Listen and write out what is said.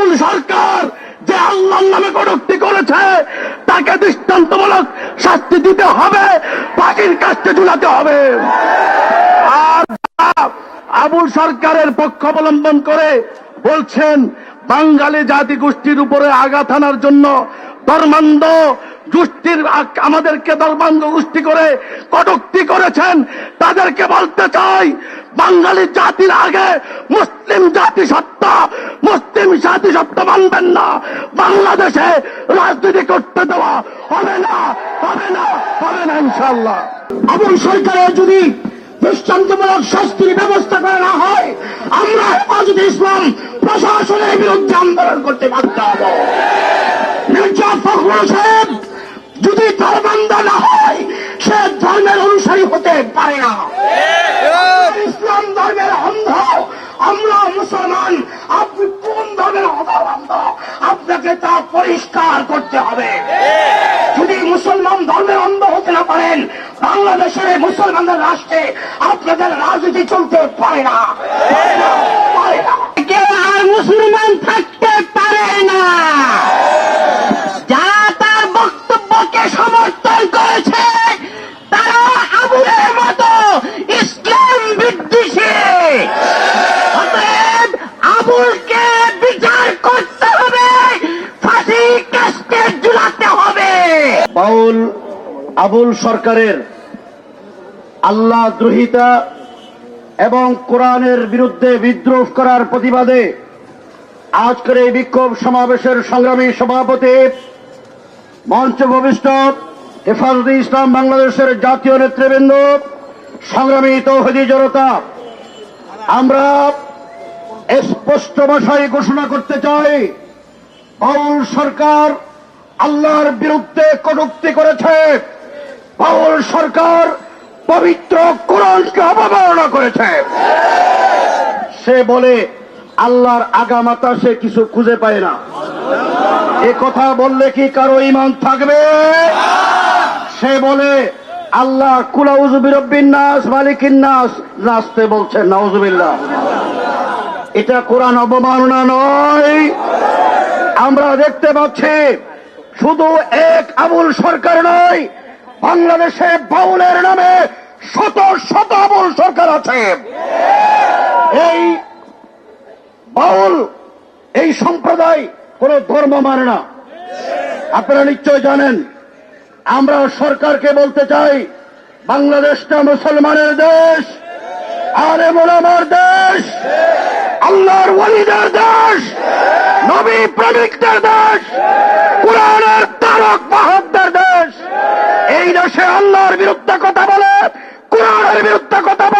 আবুল সরকার যে আল্লাহর নামে কটুক্তি করেছে, তাকে দৃষ্টান্তমূলক শাস্তি দিতে হবে পাখির কাছে ঝুলাতে হবে। আর আবুল সরকারের পক্ষ অবলম্বন করে বলছেন, বাঙালি জাতি গোষ্ঠীর উপরে আঘাত আনার জন্য ধর্মান্ধ গোষ্ঠীর আমাদেরকে ধর্মান্ধ গোষ্ঠী করে কটুক্তি করেছেন। তাদেরকে বলতে চাই বাঙালি জাতির আগে মুসলিম জাতি সত্তা মুসলিম জাতি সত্তা মানবেন না। বাংলাদেশে রাজনীতি করতে দেওয়া হবে না হবে না হবে না ইনশাল্লাহ আবুল সরকারের যদি দৃষ্টান্তমূলক শাস্তির ব্যবস্থা করা না হয়, আমরা হেফাজত ইসলাম প্রশাসনের বিরুদ্ধে আন্দোলন করতে বাধ্য হব। মির্জা ফখরুল সাহেব যদি ধর্মান্ধ না হয়, সে ধর্মের অনুসারী হতে পারে না। আপনাকে তা পরিষ্কার করতে হবে। যদি মুসলমান ধর্মের অন্ধ হতে না পারেন, বাংলাদেশের মুসলমানদের রাষ্ট্রে আপনাদের রাজনীতি চলতে পারে না। আর মুসলমান থাকতে পারে না। যারা তার বক্তব্যকে সমর্থন করেছে, তারা আবুলের বাউল আবুল সরকারের আল্লাহ দ্রোহিতা এবং কোরআনের বিরুদ্ধে বিদ্রোহ করার প্রতিবাদে আজকের এই বিক্ষোভ সমাবেশের সংগ্রামী সভাপতি, মঞ্চ ভবিষ্ঠ হেফাজতে ইসলাম বাংলাদেশের জাতীয় নেতৃবৃন্দ, সংগ্রামী তৌহদি জনতা, আমরা স্পষ্ট ভাষায় ঘোষণা করতে চাই বাউল সরকার আল্লাহর বিরুদ্ধে কটুক্তি করেছে। বাউল সরকার পবিত্র কোরআনকে অবমাননা করেছে। সে বলে, আল্লাহর আগামাতা সে কিছু খুঁজে পায় না। এ কথা বললে কি কারও ইমান থাকবে? সে বলে, আল্লাহ কুলাউজুবিরব্বিন নাস, মালিকিন নাস নাচতে বলছেন নাউজুবিল্লাহ। এটা কোরআন অবমাননা নয়। আমরা দেখতে পাচ্ছি শুধু এক আবুল সরকার নয়, বাংলাদেশে বাউলের নামে শত শত আবুল সরকার আছে। এই বাউল, এই সম্প্রদায় কোন ধর্ম মানে না। আপনারা নিশ্চয় জানেন, আমরা সরকারকে বলতে চাই, বাংলাদেশটা মুসলমানের দেশ, আরে মোলামার দেশ। আল্লাহর ওয়ালিদের দেশ, নবী প্রেমিকদের দেশ, কোরআনের তারক বাহকদের দেশ। এই দেশে আল্লাহর বিরুদ্ধে কথা বলে, কোরআনের বিরুদ্ধে কথা বলে